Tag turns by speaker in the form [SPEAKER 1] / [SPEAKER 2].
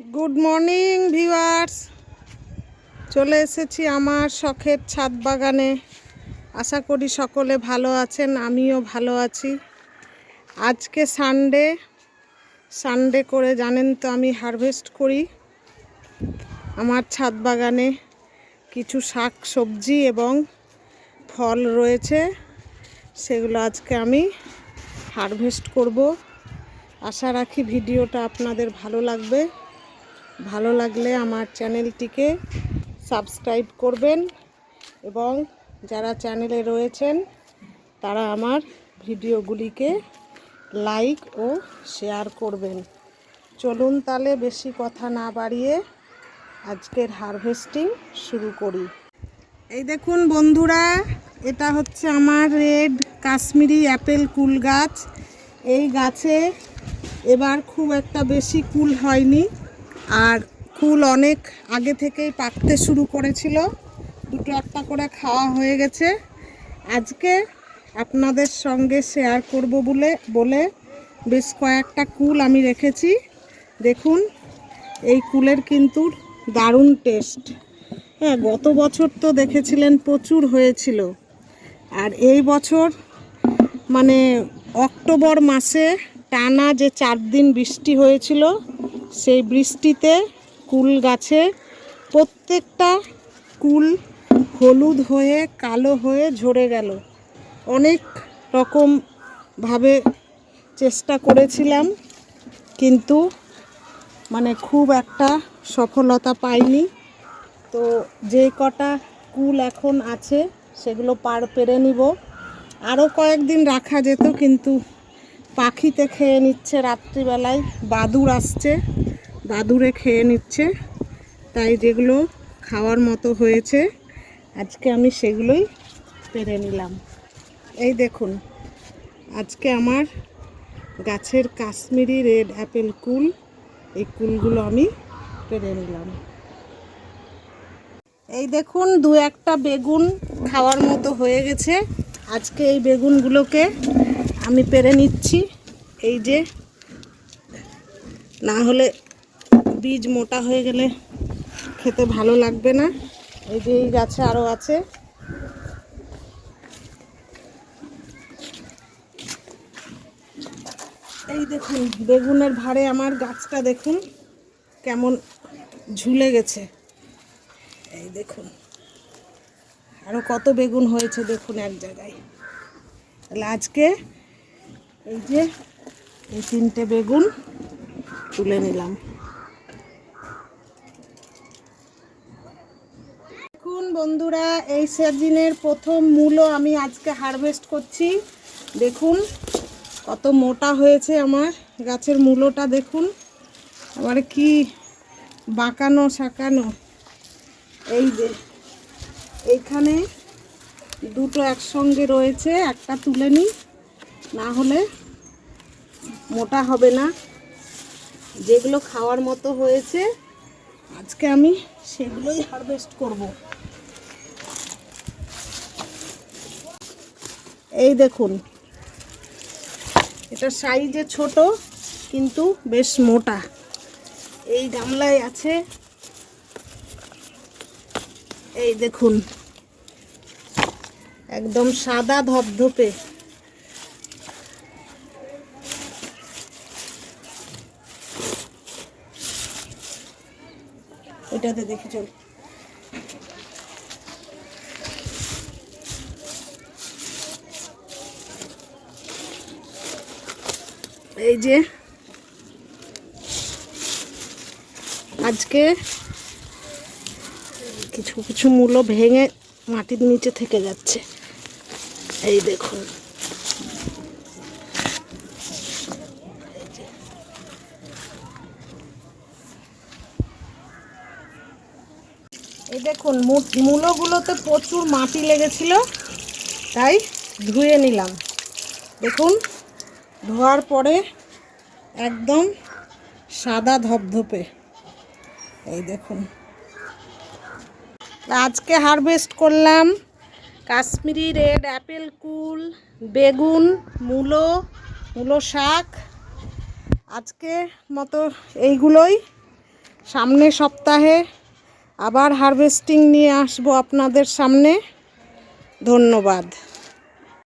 [SPEAKER 1] Good morning viewers চলে এসেছি আমার শখের ছাদ বাগানে। আশা করি সকলে ভালো আছেন, আমিও ভালো আছি। আজকে সানডে সানডে করে জানেন তো আমি হারভেস্ট করি আমার ছাদ বাগানে। কিছু শাক, সবজি এবং ফল রয়েছে, সেগুলো আজকে আমি হারভেস্ট করব। আশা রাখি ভিডিওটা আপনাদের ভালো লাগবে। ভালো লাগলে আমার চ্যানেলটিকে সাবস্ক্রাইব করবেন এবং যারা চ্যানেলে রয়েছেন, তারা আমার ভিডিওগুলিকে লাইক ও শেয়ার করবেন। চলুন তাহলে বেশি কথা না বাড়িয়ে আজকের হারভেস্টিং শুরু করি। এই দেখুন বন্ধুরা, এটা হচ্ছে আমার রেড কাশ্মীরি অ্যাপেল কুল গাছ। এই গাছে এবার খুব একটা বেশি কুল হয়নি। আর কুল অনেক আগে থেকেই পাকতে শুরু করেছিল। দুটো একটা করে খাওয়া হয়ে গেছে। আজকে আপনাদের সঙ্গে শেয়ার করব বলে বলে বেশ কয়েকটা কুল আমি রেখেছি। দেখুন, এই কুলের কিন্তু দারুণ টেস্ট হ্যাঁ গত বছর তো দেখেছিলেন প্রচুর হয়েছিল। আর এই বছর মানে অক্টোবর মাসে টানা যে চার দিন বৃষ্টি হয়েছিল সেই বৃষ্টিতে কুল গাছে প্রত্যেকটা কুল হলুদ হয়ে, কালো হয়ে ঝরে গেল। অনেক রকমভাবে চেষ্টা করেছিলাম, কিন্তু মানে খুব একটা সফলতা পাইনি। তো যে কটা কুল এখন আছে, সেগুলো পার পেরে নিব। আরও কয়েকদিন রাখা যেত, কিন্তু পাখিতে খেয়ে নিচ্ছে রাত্রিবেলায়, বাদুর আসছে, বাদুরে খেয়ে নিচ্ছে। তাই যেগুলো খাওয়ার মতো হয়েছে, আজকে আমি সেগুলোই পেরে নিলাম। এই দেখুন, আজকে আমার গাছের কাশ্মীরি রেড অ্যাপেল কুল, এই কুলগুলো আমি পেরে নিলাম। এই দেখুন, দু একটা বেগুন খাওয়ার মতো হয়ে গেছে। আজকে এই বেগুনগুলোকে আমি পেরে নিচ্ছি। এই যে, না হলে বীজ মোটা হয়ে গেলে খেতে ভালো লাগবে না। এই যে এই গাছে আরও আছে। এই দেখুন, বেগুনের ভারে আমার গাছটা দেখুন, কেমন ঝুলে গেছে। এই দেখুন আরও কত বেগুন হয়েছে দেখুন এক জায়গায়। তাহলে আজকে এই যে এই তিনটে বেগুন তুলে নিলাম। দেখুন বন্ধুরা, এই সিজনের প্রথম মূলো আমি আজকে হারভেস্ট করছি। দেখুন কত মোটা হয়েছে আমার গাছের মূলোটা, দেখুন। আবার কি বাঁকানো, শাকানো। এই যে এইখানে দুটো একসঙ্গে রয়েছে, একটা তুলে নিই। না হলে মোটা হবে না। যেগুলো খাওয়ার মতো হয়েছে, আজকে আমি সেগুলোই হারভেস্ট করব। এই দেখুন, এটা সাইজে ছোট, কিন্তু বেশ মোটা। এই গামলায় আছে, এই দেখুন, একদম সাদা ধপধপে। ওইটাতে দেখি চল। এই যে আজকে কিছু কিছু মূলো ভেঙে মাটির নিচে থেকে যাচ্ছে। এই দেখুন। এই দেখুন মূলোগুলোতে প্রচুর মাটি লেগেছিল, তাই ধুয়ে নিলাম। দেখুন, ধোয়ার পরে একদম সাদা ধপধপে। এই দেখুন। আজকে হারভেস্ট করলাম কাশ্মীরি রেড অ্যাপেল কুল, বেগুন, মূলো মূলো শাক। আজকে মতো এইগুলোই। সামনে সপ্তাহে আবার হারভেস্টিং নিয়ে আসব আপনাদের সামনে। ধন্যবাদ।